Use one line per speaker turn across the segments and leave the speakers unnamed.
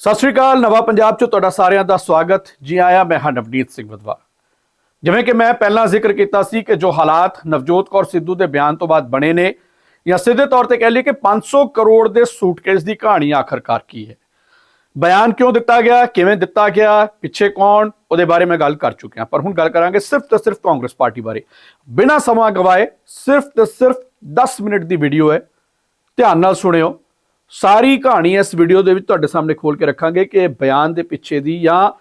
ਸਤਿ ਸ਼੍ਰੀ ਅਕਾਲ, ਨਵਾਂ ਪੰਜਾਬ 'ਚ ਤੁਹਾਡਾ ਸਾਰਿਆਂ ਦਾ ਸਵਾਗਤ। ਜੀ ਆਇਆਂ, ਮੈਂ ਹਾਂ ਨਵਨੀਤ ਸਿੰਘ ਵਦਵਾ ਜਿਵੇਂ ਕਿ ਮੈਂ ਪਹਿਲਾਂ ਜ਼ਿਕਰ ਕੀਤਾ ਸੀ ਕਿ ਜੋ ਹਾਲਾਤ ਨਵਜੋਤ ਕੌਰ ਸਿੱਧੂ ਦੇ ਬਿਆਨ ਤੋਂ ਬਾਅਦ ਬਣੇ ਨੇ, ਜਾਂ ਸਿੱਧੇ ਤੌਰ ਤੇ ਕਹਿ ਲਈਏ ਕਿ 500 ਕਰੋੜ ਦੇ ਸੂਟਕੇਸ ਦੀ ਕਹਾਣੀ ਆਖਰਕਾਰ ਕੀ ਹੈ। ਬਿਆਨ ਕਿਉਂ ਦਿੱਤਾ ਗਿਆ, ਕਿਵੇਂ ਦਿੱਤਾ ਗਿਆ, ਪਿੱਛੇ ਕੌਣ, ਉਹਦੇ ਬਾਰੇ ਮੈਂ ਗੱਲ ਕਰ ਚੁੱਕਿਆ। ਪਰ ਹੁਣ ਗੱਲ ਕਰਾਂਗੇ ਸਿਰਫ ਤੇ ਸਿਰਫ ਕਾਂਗਰਸ ਪਾਰਟੀ ਬਾਰੇ। ਬਿਨਾਂ ਸਮਾਂ ਗਵਾਏ ਸਿਰਫ ਤੇ ਸਿਰਫ 10 ਮਿੰਟ ਦੀ ਵੀਡੀਓ ਹੈ। ਧਿਆਨ ਨਾਲ ਸੁਣਿਓ। ਸਾਰੀ ਕਹਾਣੀ ਇਸ ਵੀਡੀਓ ਦੇ ਵਿੱਚ ਤੁਹਾਡੇ ਸਾਹਮਣੇ ਖੋਲ ਕੇ ਰੱਖਾਂਗੇ ਕਿ ਬਿਆਨ ਦੇ ਪਿੱਛੇ ਦੀ ਜਾਂ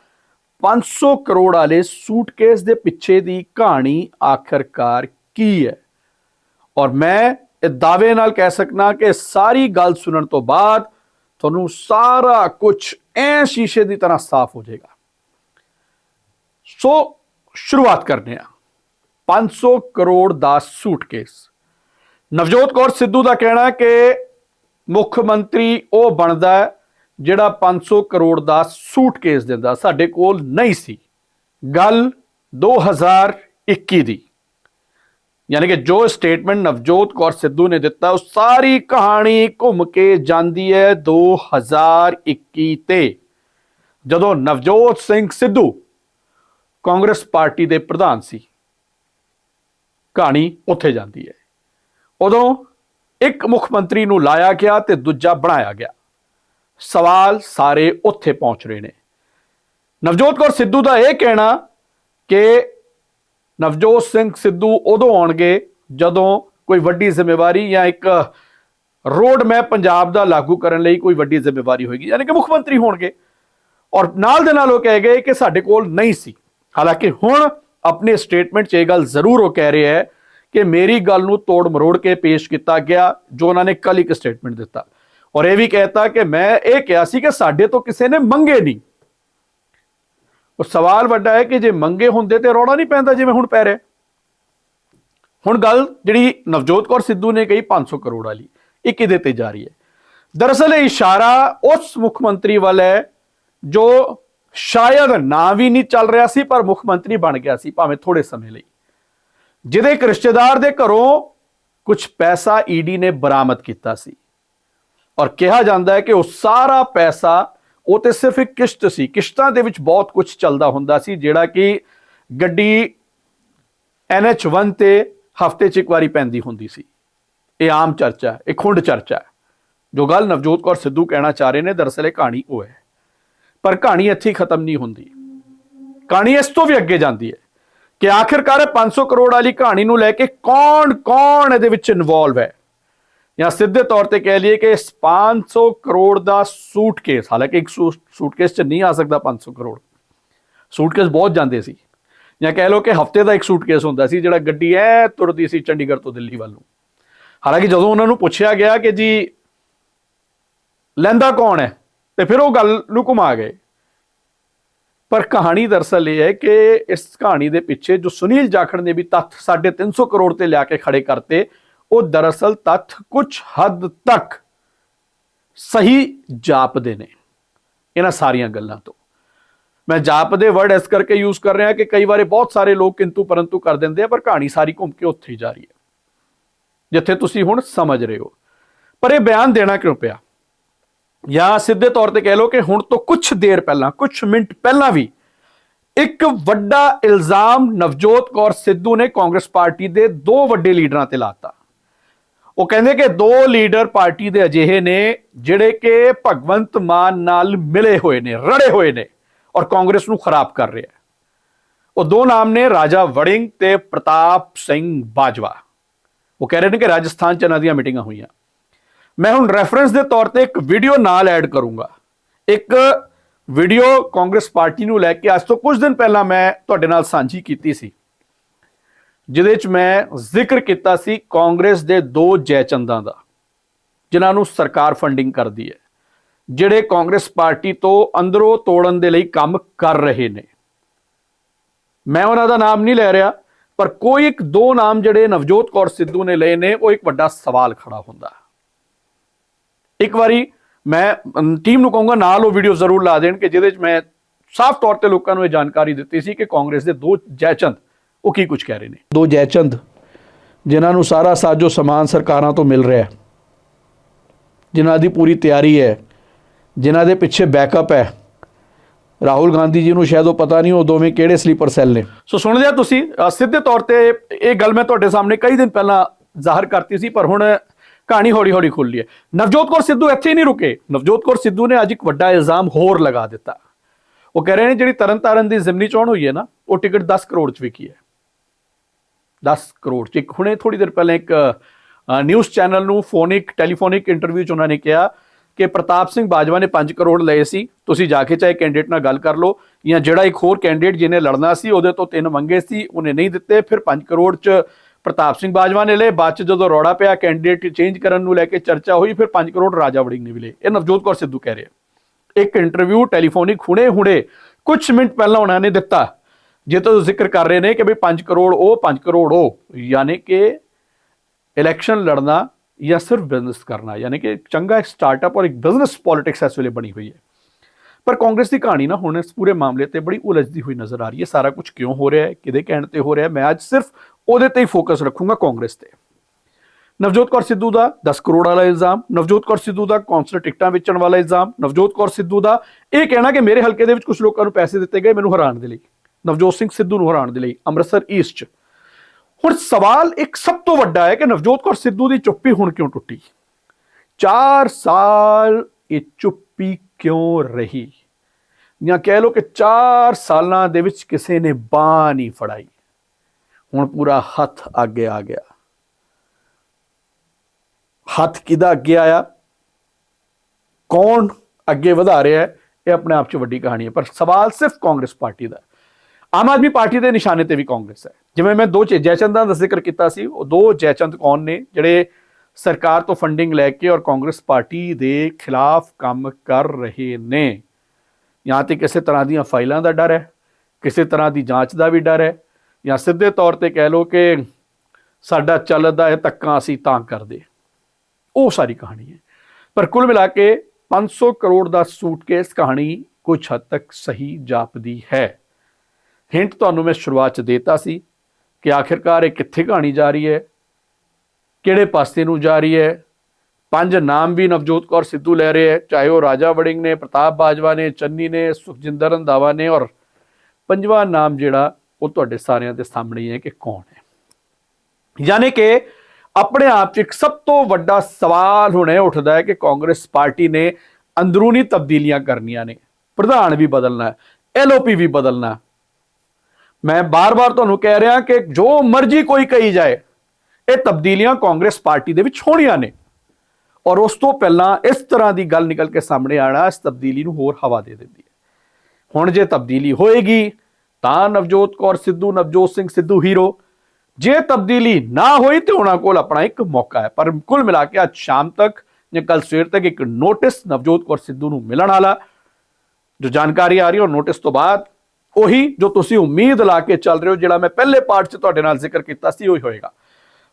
500 ਕਰੋੜ ਵਾਲੇ ਸੂਟਕੇਸ ਦੇ ਪਿੱਛੇ ਦੀ ਕਹਾਣੀ ਆਖਰਕਾਰ ਕੀ ਹੈ? ਔਰ ਮੈਂ ਇਹ ਦਾਅਵੇ ਨਾਲ ਕਹਿ ਸਕਣਾ ਕਿ ਸਾਰੀ ਗੱਲ ਸੁਣਨ ਤੋਂ ਬਾਅਦ ਤੁਹਾਨੂੰ ਸਾਰਾ ਕੁਝ ਐ ਸ਼ੀਸ਼ੇ ਦੀ ਤਰ੍ਹਾਂ ਸਾਫ਼ ਹੋ ਜਾਏਗਾ। ਸੋ ਸ਼ੁਰੂਆਤ ਕਰਨੇ ਆ 500 ਕਰੋੜ ਦਾ ਸੂਟਕੇਸ। ਨਵਜੋਤ ਕੌਰ ਸਿੱਧੂ ਦਾ ਕਹਿਣਾ ਕਿ ਮੁੱਖ ਮੰਤਰੀ ਉਹ ਬਣਦਾ ਹੈ ਜਿਹੜਾ 500 ਕਰੋੜ ਦਾ ਸੂਟਕੇਸ ਦਿੰਦਾ, ਸਾਡੇ ਕੋਲ ਨਹੀਂ ਸੀ। ਗੱਲ 2021 ਦੀ। ਯਾਨੀ ਕਿ ਜੋ ਸਟੇਟਮੈਂਟ ਨਵਜੋਤ ਕੌਰ ਸਿੱਧੂ ਨੇ ਦਿੱਤਾ, ਉਹ ਸਾਰੀ ਕਹਾਣੀ ਘੁੰਮ ਕੇ ਜਾਂਦੀ ਹੈ 2021 ਤੇ। ਜਦੋਂ ਨਵਜੋਤ ਸਿੰਘ ਸਿੱਧੂ ਕਾਂਗਰਸ ਪਾਰਟੀ ਦੇ ਪ੍ਰਧਾਨ ਸੀ, ਕਹਾਣੀ ਉੱਥੇ ਜਾਂਦੀ ਹੈ। ਉਦੋਂ ਇੱਕ ਮੁੱਖ ਮੰਤਰੀ ਨੂੰ ਲਾਇਆ ਗਿਆ ਤੇ ਦੂਜਾ ਬਣਾਇਆ ਗਿਆ। ਸਵਾਲ ਸਾਰੇ ਉੱਥੇ ਪਹੁੰਚ ਰਹੇ ਨੇ। ਨਵਜੋਤ ਕੌਰ ਸਿੱਧੂ ਦਾ ਇਹ ਕਹਿਣਾ ਕਿ ਨਵਜੋਤ ਸਿੰਘ ਸਿੱਧੂ ਉਦੋਂ ਆਉਣਗੇ ਜਦੋਂ ਕੋਈ ਵੱਡੀ ਜ਼ਿੰਮੇਵਾਰੀ ਜਾਂ ਇੱਕ ਰੋਡ ਮੈਪ ਪੰਜਾਬ ਦਾ ਲਾਗੂ ਕਰਨ ਲਈ ਕੋਈ ਵੱਡੀ ਜ਼ਿੰਮੇਵਾਰੀ ਹੋਏਗੀ, ਯਾਨੀ ਕਿ ਮੁੱਖ ਮੰਤਰੀ ਹੋਣਗੇ। ਔਰ ਨਾਲ ਦੇ ਨਾਲ ਉਹ ਕਹਿ ਗਏ ਕਿ ਸਾਡੇ ਕੋਲ ਨਹੀਂ ਸੀ। ਹਾਲਾਂਕਿ ਹੁਣ ਆਪਣੇ ਸਟੇਟਮੈਂਟ 'ਚ ਇਹ ਗੱਲ ਜ਼ਰੂਰ ਉਹ ਕਹਿ ਰਿਹਾ ਹੈ ਕਿ ਮੇਰੀ ਗੱਲ ਨੂੰ ਤੋੜ ਮਰੋੜ ਕੇ ਪੇਸ਼ ਕੀਤਾ ਗਿਆ, ਜੋ ਉਹਨਾਂ ਨੇ ਕੱਲ ਇੱਕ ਸਟੇਟਮੈਂਟ ਦਿੱਤਾ। ਔਰ ਇਹ ਵੀ ਕਹਿਤਾ ਕਿ ਮੈਂ ਇਹ ਕਿਹਾ ਸੀ ਕਿ ਸਾਡੇ ਤੋਂ ਕਿਸੇ ਨੇ ਮੰਗੇ ਨਹੀਂ। ਉਹ ਸਵਾਲ ਵੱਡਾ ਹੈ ਕਿ ਜੇ ਮੰਗੇ ਹੁੰਦੇ ਤੇ ਰੌਲਾ ਨਹੀਂ ਪੈਂਦਾ ਜਿਵੇਂ ਹੁਣ ਪੈ ਰਿਹਾ। ਹੁਣ ਗੱਲ ਜਿਹੜੀ ਨਵਜੋਤ ਕੌਰ ਸਿੱਧੂ ਨੇ ਕਹੀ 500 ਕਰੋੜ ਵਾਲੀ ਇਹ ਕਿਹਦੇ ਤੇ ਜਾ ਰਹੀ ਹੈ। ਦਰਅਸਲ ਇਹ ਇਸ਼ਾਰਾ ਉਸ ਮੁੱਖ ਮੰਤਰੀ ਵੱਲ ਹੈ, ਜੋ ਸ਼ਾਇਦ ਨਾਂ ਵੀ ਨਹੀਂ ਚੱਲ ਰਿਹਾ ਸੀ, ਪਰ ਮੁੱਖ ਮੰਤਰੀ ਬਣ ਗਿਆ ਸੀ, ਭਾਵੇਂ ਥੋੜੇ ਸਮੇਂ ਲਈ। ਜਿਹਦੇ ਇੱਕ ਰਿਸ਼ਤੇਦਾਰ ਦੇ ਘਰੋਂ ਕੁਝ ਪੈਸਾ ਈਡੀ ਨੇ ਬਰਾਮਦ ਕੀਤਾ ਸੀ। ਔਰ ਕਿਹਾ ਜਾਂਦਾ ਹੈ ਕਿ ਉਹ ਸਾਰਾ ਪੈਸਾ, ਉਹ ਤੇ ਸਿਰਫ ਇੱਕ ਕਿਸ਼ਤ ਸੀ। ਕਿਸ਼ਤਾਂ ਦੇ ਵਿੱਚ ਬਹੁਤ ਕੁਝ ਚੱਲਦਾ ਹੁੰਦਾ ਸੀ, ਜਿਹੜਾ ਕਿ ਗੱਡੀ NH1 ਤੇ ਹਫ਼ਤੇ 'ਚ ਇੱਕ ਵਾਰੀ ਪੈਂਦੀ ਹੁੰਦੀ ਸੀ। ਇਹ ਆਮ ਚਰਚਾ ਹੈ, ਇਹ ਖੁੰਡ ਚਰਚਾ ਹੈ। ਜੋ ਗੱਲ ਨਵਜੋਤ ਕੌਰ ਸਿੱਧੂ ਕਹਿਣਾ ਚਾਹ ਰਹੇ ਨੇ, ਦਰਅਸਲ ਇਹ ਕਹਾਣੀ ਉਹ ਹੈ। ਪਰ ਕਹਾਣੀ ਇੱਥੇ ਖਤਮ ਨਹੀਂ ਹੁੰਦੀ। ਕਹਾਣੀ ਇਸ ਤੋਂ ਵੀ ਅੱਗੇ ਜਾਂਦੀ ਹੈ। ਕਿ ਆਖਿਰਕਾਰ ਇਹ 500 ਕਰੋੜ ਵਾਲੀ ਕਹਾਣੀ ਨੂੰ ਲੈ ਕੇ ਕੌਣ-ਕੌਣ ਇਹਦੇ ਵਿੱਚ ਇਨਵੋਲਵ ਹੈ? ਜਾਂ ਸਿੱਧੇ ਤੌਰ ਤੇ ਕਹਿ ਲਈਏ ਕਿ ਇਸ 500 ਕਰੋੜ ਦਾ ਸੂਟਕੇਸ ਹਾਲਾਂਕਿ ਇੱਕ ਸੂ- ਸੂਟਕੇਸ 'ਚ ਨਹੀਂ ਆ ਸਕਦਾ 500 ਕਰੋੜ। ਸੂਟਕੇਸ ਬਹੁਤ ਜਾਂਦੇ ਸੀ। ਜਾਂ ਕਹਿ ਲਓ ਕਿ ਹਫ਼ਤੇ ਦਾ ਇੱਕ ਸੂਟਕੇਸ ਹੁੰਦਾ ਸੀ, ਜਿਹੜਾ ਗੱਡੀ ਐ ਤੁਰਦੀ ਸੀ ਚੰਡੀਗੜ੍ਹ ਤੋਂ ਦਿੱਲੀ ਵੱਲ ਨੂੰ। ਹਾਲਾਂਕਿ ਜਦੋਂ ਉਹਨਾਂ ਨੂੰ ਪੁੱਛਿਆ ਗਿਆ ਕਿ ਜੀ ਲੈਂਦਾ ਕੌਣ ਹੈ, ਤੇ ਫਿਰ ਉਹ ਗੱਲ ਨੂੰ ਘੁਮਾ ਗਏ। ਪਰ ਕਹਾਣੀ ਦਰਸਲ ਇਹ ਹੈ ਕਿ ਇਸ ਕਹਾਣੀ ਦੇ ਪਿੱਛੇ ਜੋ ਸੁਨੀਲ ਜਾਖੜ ਨੇ ਵੀ ਤੱਥ 350 ਕਰੋੜ ਤੇ ਲਿਆ ਕੇ ਖੜੇ ਕਰਤੇ, ਉਹ ਦਰਅਸਲ ਤੱਥ ਕੁਝ ਹੱਦ ਤੱਕ ਸਹੀ ਜਾਪਦੇ ਨੇ ਇਹਨਾਂ ਸਾਰੀਆਂ ਗੱਲਾਂ ਤੋਂ। ਮੈਂ ਜਾਪਦੇ ਵਰਡ ਇਸ ਕਰਕੇ ਯੂਜ਼ ਕਰ ਰਿਹਾ ਕਿ ਕਈ ਵਾਰੇ ਬਹੁਤ ਸਾਰੇ ਲੋਕ ਕਿੰਤੂ ਪਰੰਤੂ ਕਰ ਦਿੰਦੇ ਆ, ਪਰ ਕਹਾਣੀ ਸਾਰੀ ਘੁੰਮ ਕੇ ਉੱਥੇ ਹੀ ਜਾ ਰਹੀ ਹੈ। ਜਿੱਥੇ ਤੁਸੀਂ ਹੁਣ ਸਮਝ ਰਹੇ ਹੋ। ਪਰ ਇਹ ਬਿਆਨ ਦੇਣਾ ਕਿਉਂ ਪਿਆ? ਜਾਂ ਸਿੱਧੇ ਤੌਰ ਤੇ ਕਹਿ ਲਓ ਕਿ ਹੁਣ ਤੋਂ ਕੁਝ ਦੇਰ ਪਹਿਲਾਂ ਕੁਝ ਮਿੰਟ ਪਹਿਲਾਂ ਵੀ ਇੱਕ ਵੱਡਾ ਇਲਜ਼ਾਮ ਨਵਜੋਤ ਕੌਰ ਸਿੱਧੂ ਨੇ ਕਾਂਗਰਸ ਪਾਰਟੀ ਦੇ ਦੋ ਵੱਡੇ ਲੀਡਰਾਂ ਤੇ ਲਾਤਾ। ਉਹ ਕਹਿੰਦੇ ਕਿ ਦੋ ਲੀਡਰ ਪਾਰਟੀ ਦੇ ਅਜਿਹੇ ਨੇ ਜਿਹੜੇ ਕਿ ਭਗਵੰਤ ਮਾਨ ਨਾਲ ਮਿਲੇ ਹੋਏ ਨੇ, ਰੜੇ ਹੋਏ ਨੇ ਔਰ ਕਾਂਗਰਸ ਨੂੰ ਖਰਾਬ ਕਰ ਰਿਹਾ ਹੈ। ਉਹ ਦੋ ਨਾਮ ਨੇ, ਰਾਜਾ ਵੜਿੰਗ ਤੇ ਪ੍ਰਤਾਪ ਸਿੰਘ ਬਾਜਵਾ। ਉਹ ਕਹਿ ਰਹੇ ਨੇ ਕਿ ਰਾਜਸਥਾਨ ਚ ਇਹਨਾਂ ਦੀਆਂ ਮੀਟਿੰਗਾਂ ਹੋਈਆਂ। ਮੈਂ ਹੁਣ ਰੈਫਰੈਂਸ ਦੇ ਤੌਰ ਤੇ ਇੱਕ ਵੀਡੀਓ ਨਾਲ ਐਡ ਕਰੂੰਗਾ। ਇੱਕ ਵੀਡੀਓ ਕਾਂਗਰਸ ਪਾਰਟੀ ਨੂੰ ਲੈ ਕੇ ਅੱਜ ਤੋਂ ਕੁਝ ਦਿਨ ਪਹਿਲਾਂ ਮੈਂ ਤੁਹਾਡੇ ਨਾਲ ਸਾਂਝੀ ਕੀਤੀ ਸੀ। ਜਿਹਦੇ ਚ ਮੈਂ ਜ਼ਿਕਰ ਕੀਤਾ ਸੀ ਕਾਂਗਰਸ ਦੇ ਦੋ ਜੈਚੰਦਾਂ ਦਾ, ਜਿਨ੍ਹਾਂ ਨੂੰ ਸਰਕਾਰ ਫੰਡਿੰਗ ਕਰਦੀ ਹੈ, ਜਿਹੜੇ ਕਾਂਗਰਸ ਪਾਰਟੀ ਤੋਂ ਅੰਦਰੋਂ ਤੋੜਨ ਦੇ ਲਈ ਕੰਮ ਕਰ ਰਹੇ ਨੇ। ਮੈਂ ਉਹਨਾਂ ਦਾ ਨਾਮ ਨਹੀਂ ਲੈ ਰਿਹਾ, ਪਰ ਕੋਈ ਇੱਕ ਦੋ ਨਾਮ ਜਿਹੜੇ ਨਵਜੋਤ ਕੌਰ ਸਿੱਧੂ ਨੇ ਲਏ ਨੇ, ਉਹ ਇੱਕ ਵੱਡਾ ਸਵਾਲ ਖੜਾ ਹੁੰਦਾ। ਇੱਕ ਵਾਰੀ ਮੈਂ ਟੀਮ ਨੂੰ ਕਹੂੰਗਾ ਨਾਲ ਉਹ ਵੀਡੀਓ ਜ਼ਰੂਰ ਲਾ ਦੇਣ ਕਿ ਜਿਹਦੇ ਵਿੱਚ ਮੈਂ ਸਾਫ਼ ਤੌਰ ਤੇ ਲੋਕਾਂ ਨੂੰ ਇਹ ਜਾਣਕਾਰੀ ਦਿੱਤੀ ਸੀ ਕਿ ਕਾਂਗਰਸ ਦੇ ਦੋ ਜੈਚੰਦ ਉਹ ਕੀ ਕੁਝ ਕਹਿ ਰਹੇ ਨੇ। ਦੋ ਜੈਚੰਦ ਜਿਨ੍ਹਾਂ ਨੂੰ ਸਾਰਾ ਸਾਜੋ ਸਮਾਨ ਸਰਕਾਰਾਂ ਤੋਂ ਮਿਲ ਰਿਹਾ ਹੈ ਜਿਨ੍ਹਾਂ ਦੀ ਪੂਰੀ ਤਿਆਰੀ ਹੈ ਜਿਨ੍ਹਾਂ ਦੇ ਪਿੱਛੇ ਬੈਕਅਪ ਹੈ। ਰਾਹੁਲ ਗਾਂਧੀ ਜੀ ਨੂੰ ਸ਼ਾਇਦ ਉਹ ਪਤਾ ਨਹੀਂ ਉਹ ਦੋਵੇਂ ਕਿਹੜੇ ਸਲੀਪਰ ਸੈੱਲ ਨੇ। ਸੋ ਸੁਣ ਲਿਆ ਤੁਸੀਂ ਸਿੱਧੇ ਤੌਰ ਤੇ ਇਹ ਗੱਲ ਮੈਂ ਤੁਹਾਡੇ ਸਾਹਮਣੇ ਕਈ ਦਿਨ ਪਹਿਲਾਂ ਜ਼ਾਹਰ ਕਰਤੀ ਸੀ ਪਰ ਹੁਣ ਕਹਾਣੀ ਹੌਲੀ ਹੌਲੀ ਖੁੱਲੀ ਹੈ। ਨਵਜੋਤ ਕੌਰ ਸਿੱਧੂ ਇੱਥੇ ਹੀ ਨਹੀਂ ਰੁਕੇ। ਨਵਜੋਤ ਕੌਰ ਸਿੱਧੂ ਨੇ ਅੱਜ ਇੱਕ ਵੱਡਾ ਇਲਜ਼ਾਮ ਹੋਰ ਲਗਾ ਦਿੱਤਾ। ਉਹ ਕਹਿ ਰਹੇ ਨੇ ਜਿਹੜੀ ਤਰਨਤਾਰਨ ਦੀ ਜ਼ਿਮਨੀ ਚੋਣ ਹੋਈ ਹੈ ਨਾ, ਉਹ ਟਿਕਟ 10 ਕਰੋੜ ਚ ਵਿਕੀ ਹੈ। 10 ਕਰੋੜ ਚ। ਹੁਣੇ ਥੋੜੀ ਦੇਰ ਪਹਿਲਾਂ ਇੱਕ ਨਿਊਜ਼ ਚੈਨਲ ਨੂੰ ਫੋਨਿਕ, ਟੈਲੀਫੋਨਿਕ ਇੰਟਰਵਿਊ ਚ ਉਹਨਾਂ ਨੇ ਕਿਹਾ ਕਿ ਪ੍ਰਤਾਪ ਸਿੰਘ ਬਾਜਵਾ ਨੇ 5 ਕਰੋੜ ਲਏ ਸੀ। ਤੁਸੀਂ ਜਾ ਕੇ ਚਾਹੇ ਕੈਂਡੀਡੇਟ ਨਾਲ ਗੱਲ ਕਰ ਲਓ ਜਾਂ ਜਿਹੜਾ ਇੱਕ ਹੋਰ ਕੈਂਡੀਡੇਟ ਜਿਹਨੇ ਲੜਨਾ ਸੀ, ਉਹਦੇ ਤੋਂ ਤਿੰਨ ਮੰਗੇ ਸੀ, ਉਹਨੇ ਨਹੀਂ ਦਿੱਤੇ। ਫਿਰ 5 ਕਰੋੜ ਚ ਪ੍ਰਤਾਪ ਸਿੰਘ ਬਾਜਵਾ ਨੇ ਲਏ। ਬਾਅਦ ਚ ਜਦੋਂ ਰੌੜਾ ਪਿਆ ਕੈਂਡੀਡੇਟ ਚੇਂਜ ਕਰਨ ਨੂੰ ਲੈ ਕੇ ਚਰਚਾ ਹੋਈ, ਫਿਰ 5 ਕਰੋੜ ਰਾਜਾ ਵੜਿੰਗ ਨੇ ਵੀ ਲਏ। ਇਹ ਨਵਜੋਤ ਕੌਰ ਸਿੱਧੂ ਕਹਿ ਰਿਹਾ। ਇੱਕ ਇੰਟਰਵਿਊ ਟੈਲੀਫੋਨਿਕ ਹੁਣੇ ਹੁਣੇ ਕੁਝ ਮਿੰਟ ਪਹਿਲਾਂ ਉਹਨਾਂ ਨੇ ਦਿੱਤਾ। ਜੇ ਤੋਂ ਜ਼ਿਕਰ ਕਰ ਰਹੇ ਨੇ ਕਿ ਵੀ 5 ਕਰੋੜ ਉਹ 5 ਕਰੋੜ ਉਹ, ਯਾਨੀ ਕਿ ਇਲੈਕਸ਼ਨ ਲੜਨਾ ਜਾਂ ਸਿਰਫ ਬਿਜ਼ਨਸ ਕਰਨਾ, ਯਾਨੀ ਕਿ ਚੰਗਾ ਇੱਕ ਸਟਾਰਟਅਪ ਔਰ ਇੱਕ ਬਿਜ਼ਨਸ ਪੋਲਿਟਿਕਸ ਇਸ ਵੇਲੇ ਬਣੀ ਹੋਈ ਹੈ। ਪਰ ਕਾਂਗਰਸ ਦੀ ਕਹਾਣੀ ਨਾ ਹੁਣ ਇਸ ਪੂਰੇ ਮਾਮਲੇ ਤੇ ਬੜੀ ਉਲਝਦੀ ਹੋਈ ਨਜ਼ਰ ਆ ਰਹੀ ਹੈ। ਸਾਰਾ ਕੁਝ ਕਿਉਂ ਹੋ ਰਿਹਾ ਹੈ? ਕਿਹਦੇ ਕਹਿਣ ਤੇ ਹੋ ਰਿਹਾ ਹੈ? ਮੈਂ ਅੱਜ ਸਿਰਫ ਉਹਦੇ ਤੇ ਹੀ ਫੋਕਸ ਰੱਖੂੰਗਾ ਕਾਂਗਰਸ ਤੇ। ਨਵਜੋਤ ਕੌਰ ਸਿੱਧੂ ਦਾ 10 ਕਰੋੜ ਵਾਲਾ ਇਲਜ਼ਾਮ, ਨਵਜੋਤ ਕੌਰ ਸਿੱਧੂ ਦਾ ਕੌਂਸਲਰ ਟਿਕਟਾਂ ਵੇਚਣ ਵਾਲਾ ਇਲਜ਼ਾਮ, ਨਵਜੋਤ ਕੌਰ ਸਿੱਧੂ ਦਾ ਇਹ ਕਹਿਣਾ ਕਿ ਮੇਰੇ ਹਲਕੇ ਦੇ ਵਿੱਚ ਕੁਝ ਲੋਕਾਂ ਨੂੰ ਪੈਸੇ ਦਿੱਤੇ ਗਏ ਮੈਨੂੰ ਹਰਾਉਣ ਦੇ ਲਈ। ਨਵਜੋਤ ਸਿੰਘ ਸਿੱਧੂ ਨੂੰ ਹਰਾਉਣ ਦੇ ਲਈ, ਅੰਮ੍ਰਿਤਸਰ ਈਸਟ 'ਚ। ਹੁਣ ਸਵਾਲ ਇੱਕ ਸਭ ਤੋਂ ਵੱਡਾ ਹੈ ਕਿ ਨਵਜੋਤ ਕੌਰ ਸਿੱਧੂ ਦੀ ਚੁੱਪੀ ਹੁਣ ਕਿਉਂ ਟੁੱਟੀ? 4 ਸਾਲ ਇਹ ਚੁੱਪੀ ਕਿਉਂ ਰਹੀ? ਜਾਂ ਕਹਿ ਲਓ ਕਿ 4 ਸਾਲਾਂ ਦੇ ਵਿੱਚ ਕਿਸੇ ਨੇ ਬਾਹ ਨਹੀਂ ਫੜਾਈ। ਹੁਣ ਪੂਰਾ ਹੱਥ ਅੱਗੇ ਆ ਗਿਆ। ਹੱਥ ਕਿਹਦਾ ਅੱਗੇ ਆਇਆ? ਕੌਣ ਅੱਗੇ ਵਧਾ ਰਿਹਾ ਹੈ? ਇਹ ਆਪਣੇ ਆਪ 'ਚ ਵੱਡੀ ਕਹਾਣੀ ਹੈ, ਪਰ ਸਵਾਲ ਸਿਰਫ ਕਾਂਗਰਸ ਪਾਰਟੀ ਦਾ ਆਮ ਆਦਮੀ ਪਾਰਟੀ ਦੇ ਨਿਸ਼ਾਨੇ ਤੇ ਵੀ ਕਾਂਗਰਸ ਹੈ। ਜਿਵੇਂ ਮੈਂ ਦੋ ਚੇ, ਜੈਚੰਦਾਂ ਦਾ ਜ਼ਿਕਰ ਕੀਤਾ ਸੀ, ਉਹ ਦੋ ਜੈਚੰਦ ਕੌਣ ਨੇ, ਜਿਹੜੇ ਸਰਕਾਰ ਤੋਂ ਫੰਡਿੰਗ ਲੈ ਕੇ ਔਰ ਕਾਂਗਰਸ ਪਾਰਟੀ ਦੇ ਖਿਲਾਫ ਕੰਮ ਕਰ ਰਹੇ ਨੇ। ਜਾਂ ਤੇ ਕਿਸੇ ਤਰ੍ਹਾਂ ਦੀਆਂ ਫਾਈਲਾਂ ਦਾ ਡਰ ਹੈ, ਕਿਸੇ ਤਰ੍ਹਾਂ ਦੀ ਜਾਂਚ ਦਾ ਵੀ ਡਰ ਹੈ ਜਾਂ ਸਿੱਧੇ ਤੌਰ ਤੇ ਕਹਿ ਲਓ ਕਿ ਸਾਡਾ ਚੱਲਦਾ ਹੈ ਤੱਕਾਂ ਅਸੀਂ ਤਾਂ ਕਰਦੇ ਉਹ ਸਾਰੀ ਕਹਾਣੀ ਹੈ। ਪਰ ਕੁੱਲ ਮਿਲਾ ਕੇ 500 ਕਰੋੜ ਦਾ ਸੂਟਕੇਸ ਕਹਾਣੀ ਕੁਝ ਹੱਦ ਤੱਕ ਸਹੀ ਜਾਪਦੀ ਹੈ। ਹਿੰਟ ਤੁਹਾਨੂੰ ਮੈਂ ਸ਼ੁਰੂਆਤ ਚ ਦੇਤਾ ਸੀ ਕਿ ਆਖਿਰਕਾਰ ਇਹ ਕਿੱਥੇ ਕਹਾਣੀ ਜਾ ਰਹੀ ਹੈ, ਕਿਹੜੇ ਪਾਸੇ ਨੂੰ ਜਾ ਰਹੀ ਹੈ। ਪੰਜ ਨਾਮ ਵੀ ਨਵਜੋਤ ਕੌਰ ਸਿੱਧੂ ਲੈ ਰਹੇ ਹੈ, ਚਾਹੇ ਉਹ ਰਾਜਾ ਵੜਿੰਗ ਨੇ, ਪ੍ਰਤਾਪ ਬਾਜਵਾ ਨੇ, ਚੰਨੀ ਨੇ, ਸੁਖਜਿੰਦਰ ਰੰਧਾਵਾ ਨੇ ਔਰ ਪੰਜਵਾਂ ਨਾਮ ਜਿਹੜਾ ਉਹ ਤੁਹਾਡੇ ਸਾਰਿਆਂ ਦੇ ਸਾਹਮਣੇ ਹੀ ਹੈ ਕਿ ਕੌਣ ਹੈ। ਯਾਨੀ ਕਿ ਆਪਣੇ ਆਪ 'ਚ ਇੱਕ ਸਭ ਤੋਂ ਵੱਡਾ ਸਵਾਲ ਹੁਣ ਇਹ ਉੱਠਦਾ ਹੈ ਕਿ ਕਾਂਗਰਸ ਪਾਰਟੀ ਨੇ ਅੰਦਰੂਨੀ ਤਬਦੀਲੀਆਂ ਕਰਨੀਆਂ ਨੇ। ਪ੍ਰਧਾਨ ਵੀ ਬਦਲਣਾ ਹੈ ਐਲਓਪੀ ਵੀ ਬਦਲਣਾ ਮੈਂ ਬਾਰ-ਬਾਰ ਤੁਹਾਨੂੰ ਕਹਿ ਰਿਹਾ ਕਿ ਜੋ ਮਰਜ਼ੀ ਕੋਈ ਕਹੀ ਜਾਏ, ਇਹ ਤਬਦੀਲੀਆਂ ਕਾਂਗਰਸ ਪਾਰਟੀ ਦੇ ਵਿੱਚ ਹੋਣੀਆਂ ਨੇ। ਔਰ ਉਸ ਤੋਂ ਪਹਿਲਾਂ ਇਸ ਤਰ੍ਹਾਂ ਦੀ ਗੱਲ ਨਿਕਲ ਕੇ ਸਾਹਮਣੇ ਆਣਾ, ਇਸ ਤਬਦੀਲੀ ਨੂੰ ਹੋਰ ਹਵਾ ਦੇ ਦਿੰਦੀ ਹੈ। ਹੁਣ ਜੇ ਤਬਦੀਲੀ ਹੋਏਗੀ ਤਾਂ ਨਵਜੋਤ ਕੌਰ ਸਿੱਧੂ ਨਵਜੋਤ ਸਿੰਘ ਸਿੱਧੂ ਹੀਰੋ ਜੇ ਤਬਦੀਲੀ ਨਾ ਹੋਈ ਤੇ ਉਹਨਾਂ ਕੋਲ ਆਪਣਾ ਇੱਕ ਮੌਕਾ ਹੈ ਪਰ ਕੁੱਲ ਮਿਲਾ ਕੇ ਅੱਜ ਸ਼ਾਮ ਤੱਕ ਜਾਂ ਕੱਲ ਸਵੇਰ ਤੱਕ ਇੱਕ ਨੋਟਿਸ ਨਵਜੋਤ ਕੌਰ ਸਿੱਧੂ ਨੂੰ ਮਿਲਣ ਵਾਲਾ ਜੋ ਜਾਣਕਾਰੀ ਆ ਰਹੀ ਹੈ ਉਹ ਨੋਟਿਸ ਤੋਂ ਬਾਅਦ ਉਹੀ ਜੋ ਤੁਸੀਂ ਉਮੀਦ ਲਾ ਕੇ ਚੱਲ ਰਹੇ ਹੋ ਜਿਹੜਾ ਮੈਂ ਪਹਿਲੇ ਪਾਰਟ 'ਚ ਤੁਹਾਡੇ ਨਾਲ ਜ਼ਿਕਰ ਕੀਤਾ ਸੀ ਉਹੀ ਹੋਏਗਾ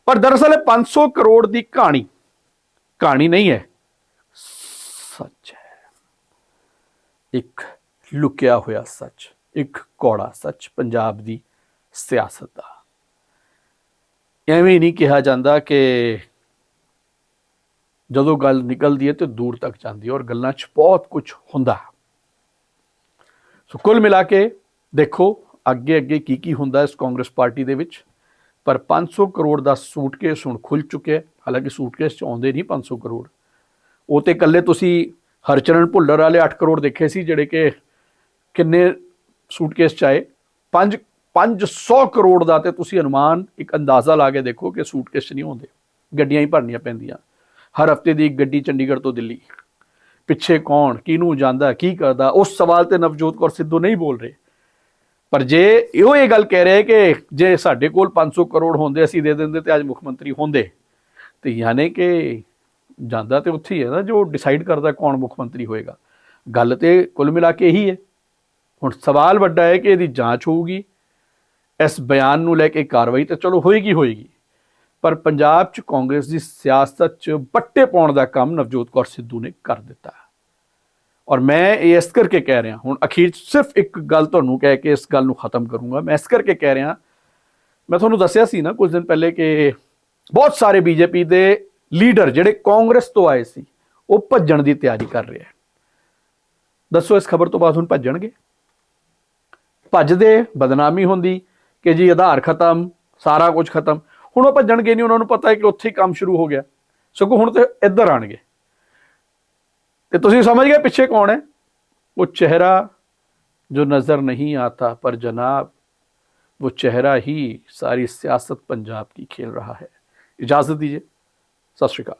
ਪਰ ਦਰਅਸਲ ਇਹ 500 ਕਰੋੜ ਦੀ ਕਹਾਣੀ ਕਹਾਣੀ ਨਹੀਂ ਹੈ ਸੱਚ ਹੈ ਇੱਕ ਲੁਕਿਆ ਹੋਇਆ ਸੱਚ ਇੱਕ ਕੌੜਾ ਸੱਚ ਪੰਜਾਬ ਦੀ ਸਿਆਸਤ ਦਾ। ਐਵੇਂ ਨਹੀਂ ਕਿਹਾ ਜਾਂਦਾ ਕਿ ਜਦੋਂ ਗੱਲ ਨਿਕਲਦੀ ਹੈ ਤੇ ਦੂਰ ਤੱਕ ਜਾਂਦੀ ਹੈ ਔਰ ਗੱਲਾਂ 'ਚ ਬਹੁਤ ਕੁਝ ਹੁੰਦਾ। ਸੋ ਕੁੱਲ ਮਿਲਾ ਕੇ ਦੇਖੋ ਅੱਗੇ ਅੱਗੇ ਕੀ ਕੀ ਹੁੰਦਾ ਇਸ ਕਾਂਗਰਸ ਪਾਰਟੀ ਦੇ ਵਿੱਚ। ਪਰ 500 ਕਰੋੜ ਦਾ ਸੂਟਕੇਸ ਹੁਣ ਖੁੱਲ ਚੁੱਕਿਆ ਹੈ। ਹਾਲਾਂਕਿ ਸੂਟਕੇਸ 'ਚ ਆਉਂਦੇ ਨਹੀਂ 500 ਕਰੋੜ। ਉਹ ਤੇ ਇਕੱਲੇ ਤੁਸੀਂ ਹਰਚਰਨ ਭੁੱਲਰ ਵਾਲੇ 8 ਕਰੋੜ ਦੇਖੇ ਸੀ ਜਿਹੜੇ ਕਿ ਕਿੰਨੇ ਸੂਟਕੇਸ ਚ ਆਏ। 5 500 ਕਰੋੜ ਦਾ ਤੇ ਤੁਸੀਂ ਅਨੁਮਾਨ ਇੱਕ ਅੰਦਾਜ਼ਾ ਲਾ ਕੇ ਦੇਖੋ ਕਿ ਸੂਟਕੇਸ 'ਚ ਨਹੀਂ ਹੁੰਦੇ ਗੱਡੀਆਂ ਹੀ ਭਰਨੀਆਂ ਪੈਂਦੀਆਂ। ਹਰ ਹਫ਼ਤੇ ਦੀ ਇੱਕ ਗੱਡੀ ਚੰਡੀਗੜ੍ਹ ਤੋਂ ਦਿੱਲੀ। ਪਿੱਛੇ ਕੌਣ, ਕਿਹਨੂੰ ਜਾਂਦਾ, ਕੀ ਕਰਦਾ? ਉਸ ਸਵਾਲ ਤੇ ਨਵਜੋਤ ਕੌਰ ਸਿੱਧੂ ਨਹੀਂ ਬੋਲ ਰਹੇ। ਪਰ ਜੇ ਇਹੋ ਇਹ ਗੱਲ ਕਹਿ ਰਹੇ ਕਿ ਜੇ ਸਾਡੇ ਕੋਲ 500 ਕਰੋੜ ਹੁੰਦੇ, ਅਸੀਂ ਦੇ ਦਿੰਦੇ ਤੇ ਅੱਜ ਮੁੱਖ ਮੰਤਰੀ ਹੁੰਦੇ। ਤੇ ਯਾਨੀ ਕਿ ਜਾਂਦਾ ਤੇ ਉੱਥੇ ਹੀ ਹੈ ਨਾ, ਜੋ ਡਿਸਾਈਡ ਕਰਦਾ ਕੌਣ ਮੁੱਖ ਮੰਤਰੀ ਹੋਏਗਾ। ਗੱਲ ਤੇ ਕੁੱਲ ਮਿਲਾ ਕੇ ਇਹੀ ਹੈ। ਹੁਣ ਸਵਾਲ ਵੱਡਾ ਹੈ ਕਿ ਇਹਦੀ ਜਾਂਚ ਹੋਊਗੀ। ਇਸ ਬਿਆਨ ਨੂੰ ਲੈ ਕੇ ਕਾਰਵਾਈ ਤਾਂ ਚਲੋ ਹੋਏਗੀ ਹੋਏਗੀ। ਪਰ ਪੰਜਾਬ 'ਚ ਕਾਂਗਰਸ ਦੀ ਸਿਆਸਤ 'ਚ ਬੱਟੇ ਪਾਉਣ ਦਾ ਕੰਮ ਨਵਜੋਤ ਕੌਰ ਸਿੱਧੂ ਨੇ ਕਰ ਦਿੱਤਾ। ਔਰ ਮੈਂ ਇਹ ਇਸ ਕਰਕੇ ਕਹਿ ਰਿਹਾ, ਹੁਣ ਅਖੀਰ ਸਿਰਫ ਇੱਕ ਗੱਲ ਤੁਹਾਨੂੰ ਕਹਿ ਕੇ ਇਸ ਗੱਲ ਨੂੰ ਖਤਮ ਕਰੂੰਗਾ। ਮੈਂ ਇਸ ਕਰਕੇ ਕਹਿ ਰਿਹਾ, ਮੈਂ ਤੁਹਾਨੂੰ ਦੱਸਿਆ ਸੀ ਨਾ ਕੁਝ ਦਿਨ ਪਹਿਲੇ ਕਿ ਬਹੁਤ ਸਾਰੇ ਬੀਜੇਪੀ ਦੇ ਲੀਡਰ ਜਿਹੜੇ ਕਾਂਗਰਸ ਤੋਂ ਆਏ ਸੀ, ਉਹ ਭੱਜਣ ਦੀ ਤਿਆਰੀ ਕਰ ਰਿਹਾ ਦੱਸੋ ਇਸ ਖਬਰ ਤੋਂ ਬਾਅਦ ਹੁਣ ਭੱਜਣਗੇ? ਭੱਜਦੇ ਬਦਨਾਮੀ ਹੁੰਦੀ ਕਿ ਜੀ ਆਧਾਰ ਖਤਮ ਸਾਰਾ ਕੁਝ ਖਤਮ ਹੁਣ ਉਹ ਭੱਜਣਗੇ ਨਹੀਂ ਉਹਨਾਂ ਨੂੰ ਪਤਾ ਹੈ ਕਿ ਉੱਥੇ ਹੀ ਕੰਮ ਸ਼ੁਰੂ ਹੋ ਗਿਆ ਸਗੋਂ ਹੁਣ ਤੇ ਇੱਧਰ ਆਣਗੇ ਤੇ ਤੁਸੀਂ ਸਮਝ ਗਏ ਪਿੱਛੇ ਕੌਣ ਹੈ वो चेहरा जो नजर नहीं आता पर जनाब वो चेहरा ही सारी सियासत पंजाब की खेल रहा है इजाजत दीजिए सत श्रीकाल